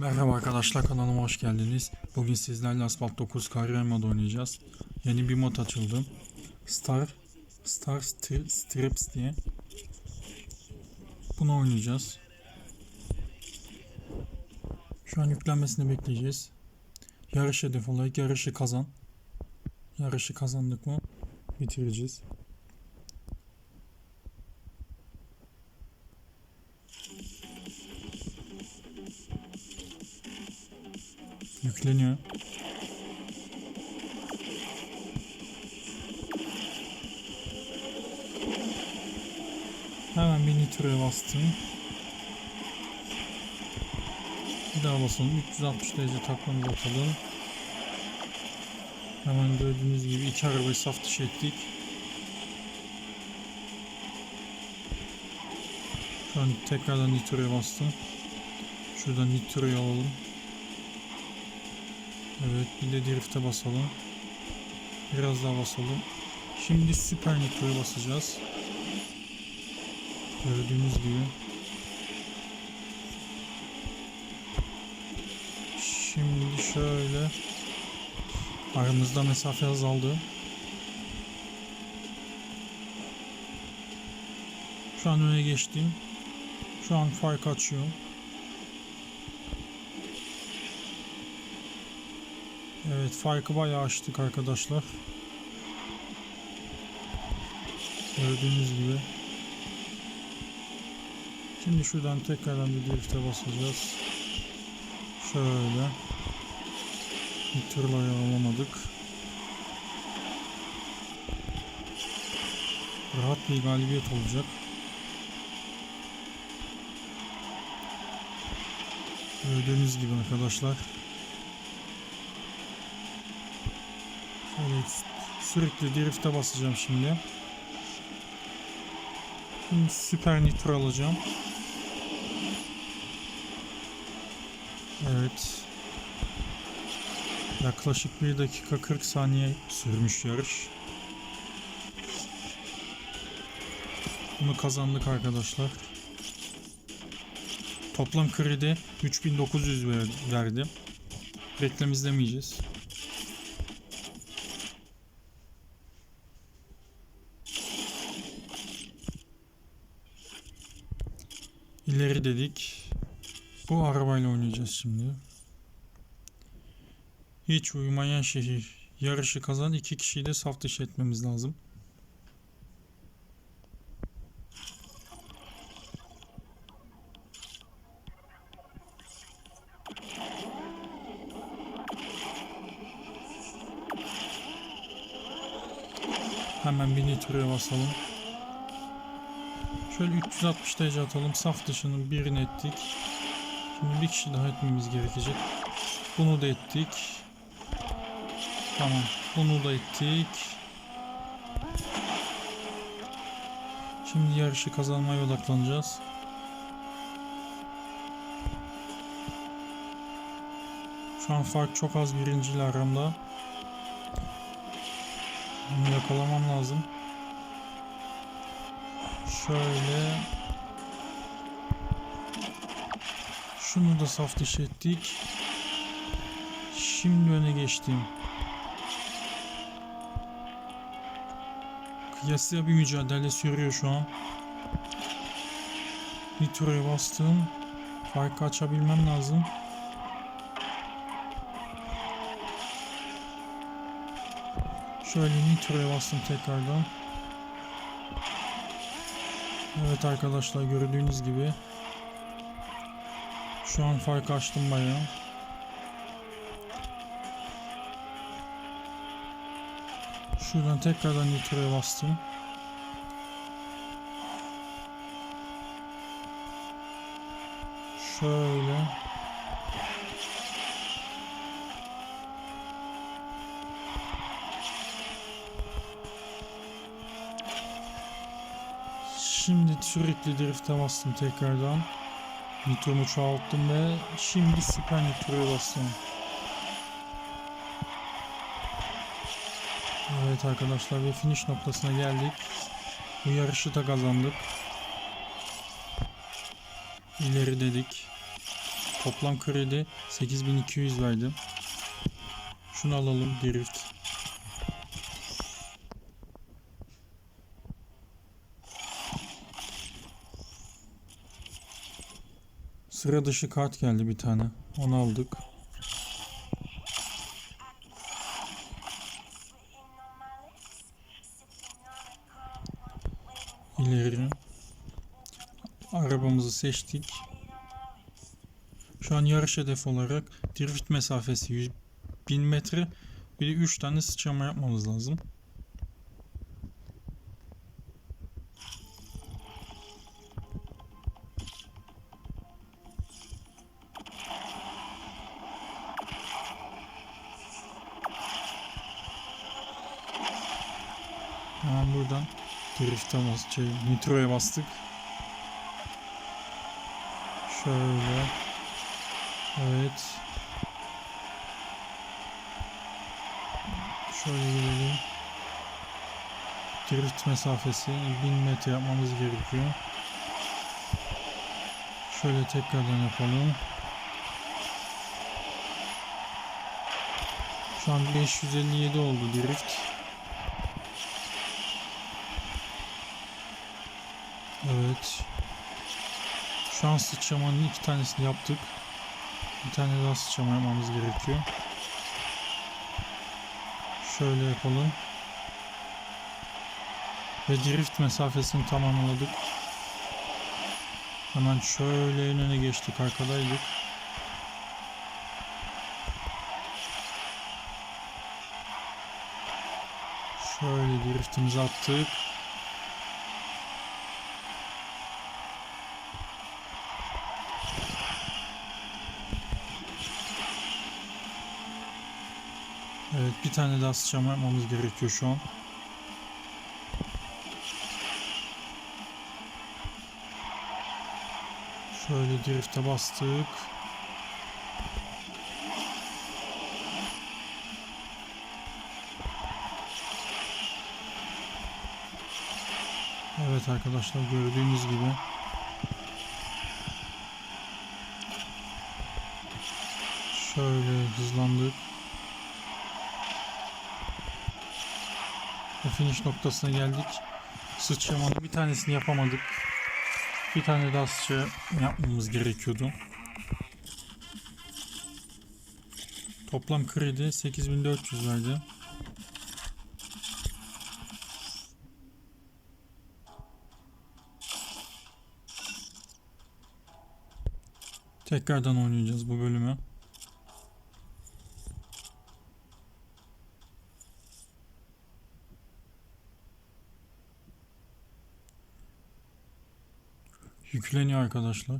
Merhaba arkadaşlar kanalıma hoş geldiniz. Bugün sizlerle Asphalt 9 Career Mode oynayacağız. Yeni bir mod açıldı. Star Star Stri- Strips diye. Bunu oynayacağız. Şu an yüklenmesini bekleyeceğiz. Yarış hedef olarak yarışı kazan. Yarışı kazandık mı bitireceğiz. Yükleniyor. Hemen bir nitroya bastım. Bir daha basalım. 360 derece takmamızı atalım. Hemen gördüğünüz gibi iki arabayı saf dışı ettik. Şu an tekrardan nitroya bastım. Şuradan nitroyu alalım. Evet bir de drift'e basalım. Biraz daha basalım. Şimdi süper nitroya basacağız. Gördüğünüz gibi. Şimdi şöyle aramızda mesafe azaldı. Şu an öne geçtim. Şu an fark açıyor. Evet farkı bayağı açtık arkadaşlar. Gördüğünüz gibi. Şimdi şuradan tekrardan bir drift'e basacağız. Şöyle. Bir türlü ayarlamadık. Rahat bir galibiyet olacak. Gördüğünüz gibi arkadaşlar. Şöyle sürekli drift'e basacağım şimdi. Şimdi süper nitro alacağım. Evet. Yaklaşık 1 dakika 40 saniye sürmüş yarış. Bunu kazandık arkadaşlar. Toplam kredi 3900 ver- verdi. Reklam izlemeyeceğiz. İleri dedik. Bu arabayla oynayacağız şimdi. Hiç uyumayan şehir. Yarışı kazan iki kişiyi de saf dışı etmemiz lazım. Hemen bir nitroya basalım. Şöyle 360 derece atalım. Saf dışının birini ettik. Şimdi bir kişi daha etmemiz gerekecek. Bunu da ettik. Tamam. Bunu da ettik. Şimdi yarışı kazanmaya odaklanacağız. Şu an fark çok az birinciyle aramda. Bunu yakalamam lazım. Şöyle. Şunu da saf dışı ettik. Şimdi öne geçtim. Kıyasıya bir mücadele sürüyor şu an. Nitro'ya bastım. Farkı açabilmem lazım. Şöyle Nitro'ya bastım tekrardan. Evet arkadaşlar gördüğünüz gibi şu an fark açtım bayağı. Şuradan tekrardan nitroya bastım. Şöyle. Şimdi sürekli drift'e bastım tekrardan. Nitromu çoğalttım ve şimdi süper nitroya bastım. Evet arkadaşlar ve finish noktasına geldik. Bu yarışı da kazandık. İleri dedik. Toplam kredi 8200 verdim. Şunu alalım drift. Sıra dışı kart geldi bir tane. Onu aldık. İleri. Arabamızı seçtik. Şu an yarış hedefi olarak drift mesafesi 100 1000 metre. Bir de 3 tane sıçrama yapmamız lazım. Hemen buradan drift'e bas, şey, nitro'ya bastık. Şöyle. Evet. Şöyle gelelim. Drift mesafesi 1000 metre yapmamız gerekiyor. Şöyle tekrardan yapalım. Şu an 557 oldu drift. Evet. Şu an sıçramanın iki tanesini yaptık. Bir tane daha sıçrama yapmamız gerekiyor. Şöyle yapalım. Ve drift mesafesini tamamladık. Hemen şöyle en öne geçtik arkadaydık. Şöyle driftimizi attık. Evet bir tane daha sıçrama yapmamız gerekiyor şu an. Şöyle drift'e bastık. Evet arkadaşlar gördüğünüz gibi şöyle hızlandık. Finish noktasına geldik. Sıçramanın bir tanesini yapamadık. Bir tane daha sıçra yapmamız gerekiyordu. Toplam kredi 8400 verdi. Tekrardan oynayacağız bu bölümü. Yükleniyor arkadaşlar.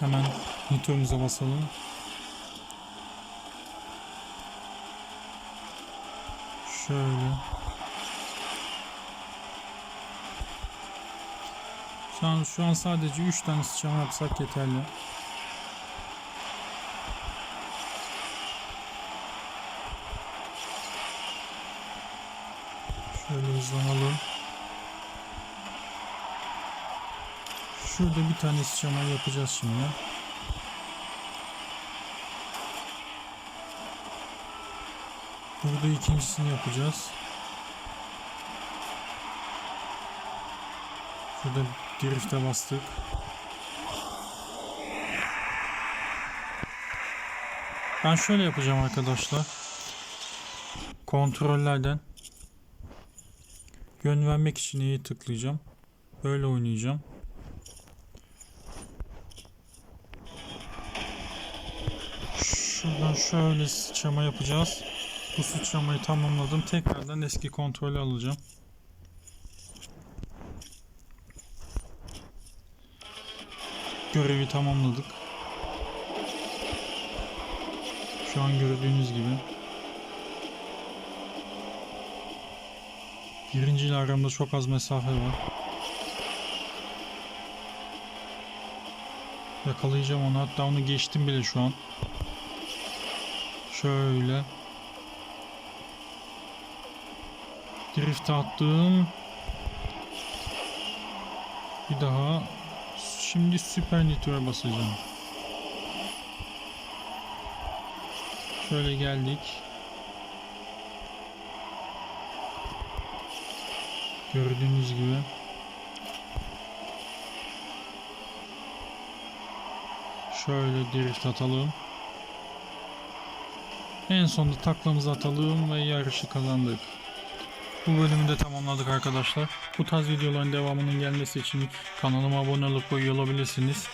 Hemen nitromuza basalım. Şöyle. Şu an, şu an sadece 3 tane sıçrama yapsak yeterli. Şöyle hızlanalım. Şurada bir tane sıçrama yapacağız şimdi. Burada ikincisini yapacağız. Şurada drift'e bastık. Ben şöyle yapacağım arkadaşlar. Kontrollerden Yön vermek için iyi tıklayacağım. Böyle oynayacağım. Şuradan şöyle sıçrama yapacağız. Bu sıçramayı tamamladım. Tekrardan eski kontrolü alacağım. Görevi tamamladık. Şu an gördüğünüz gibi. Birinci ile aramda çok az mesafe var. Yakalayacağım onu. Hatta onu geçtim bile şu an. Şöyle. Drift attım. Bir daha. Şimdi süper nitroya basacağım. Şöyle geldik. Gördüğünüz gibi. Şöyle drift atalım. En sonunda taklamızı atalım ve yarışı kazandık. Bu bölümü de tamamladık arkadaşlar. Bu tarz videoların devamının gelmesi için kanalıma abone olup üye olabilirsiniz.